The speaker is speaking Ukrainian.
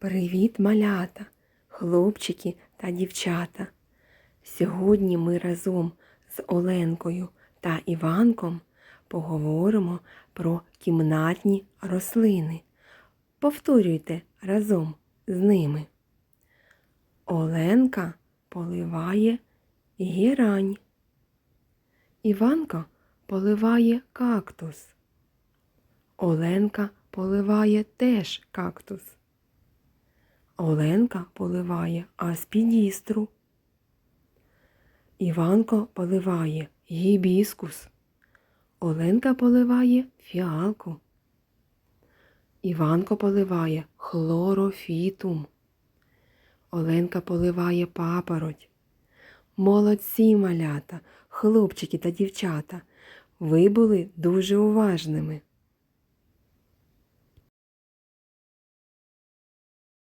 Привіт, малята, хлопчики та дівчата. Сьогодні ми разом з Оленкою та Іванком поговоримо про кімнатні рослини. Повторюйте разом з ними. Оленка поливає гірань. Іванка поливає кактус. Оленка поливає теж кактус. Оленка поливає аспідістру. Іванко поливає гібіскус. Оленка поливає фіалку. Іванко поливає хлорофітум. Оленка поливає папороть. Молодці малята, хлопчики та дівчата. Ви були дуже уважними.